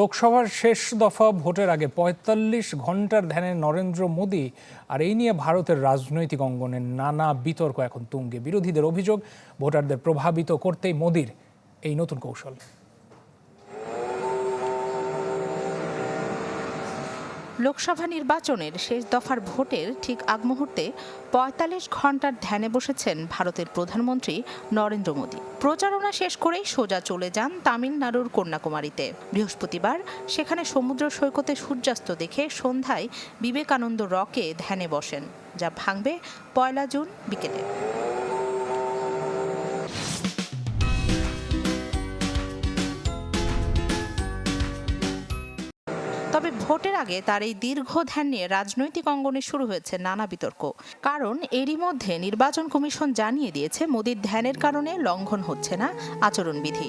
লোকসভার শেষ দফা ভোটের আগে পঁয়তাল্লিশ ঘণ্টার ধ্যানে নরেন্দ্র মোদী আর এই নিয়ে ভারতের রাজনৈতিক অঙ্গনে নানা বিতর্ক এখন তুঙ্গে। বিরোধীদের অভিযোগ ভোটারদের প্রভাবিত করতেই মোদীর এই নতুন কৌশল। লোকসভা নির্বাচনের শেষ দফার ভোটের ঠিক আগ মুহূর্তে পঁয়তাল্লিশ ঘণ্টার ধ্যানে বসেছেন ভারতের প্রধানমন্ত্রী নরেন্দ্র মোদী। প্রচারণা শেষ করেই সোজা চলে যান তামিলনাড়ুর কন্যাকুমারীতে। বৃহস্পতিবার সেখানে সমুদ্র সৈকতে সূর্যাস্ত দেখে সন্ধ্যায় বিবেকানন্দ রকে ধ্যানে বসেন, যা ভাঙবে পয়লা জুন বিকেলে। তবে ভোটের আগে তার এই দীর্ঘ ধ্যান নিয়ে রাজনৈতিক অঙ্গনে শুরু হয়েছে নানা বিতর্ক। কারণ এরই মধ্যে নির্বাচন কমিশন জানিয়ে দিয়েছে, মোদীর ধ্যানের কারণে লঙ্ঘন হচ্ছে না আচরণবিধি।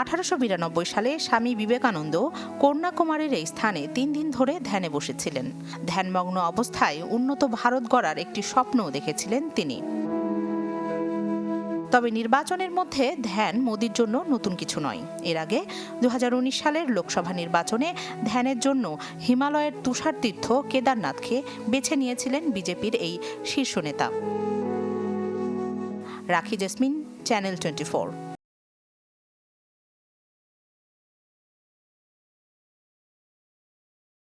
আঠারোশো বিরানব্বই সালে স্বামী বিবেকানন্দ কন্যাকুমারীর এই স্থানে তিন দিন ধরে ধ্যানে বসেছিলেন। ধ্যানমগ্ন অবস্থায় উন্নত ভারত গড়ার একটি স্বপ্নও দেখেছিলেন তিনি। তবে নির্বাচনের মধ্যে ধ্যান মোদির জন্য নতুন কিছু নয়। এর আগে দু হাজার উনিশ সালের লোকসভা নির্বাচনে ধ্যানের জন্য হিমালয়ের তুষার তীর্থ কেদারনাথকে বেছে নিয়েছিলেন বিজেপির এই শীর্ষ নেতা। রাখি জেসমিন, চ্যানেল টোয়েন্টি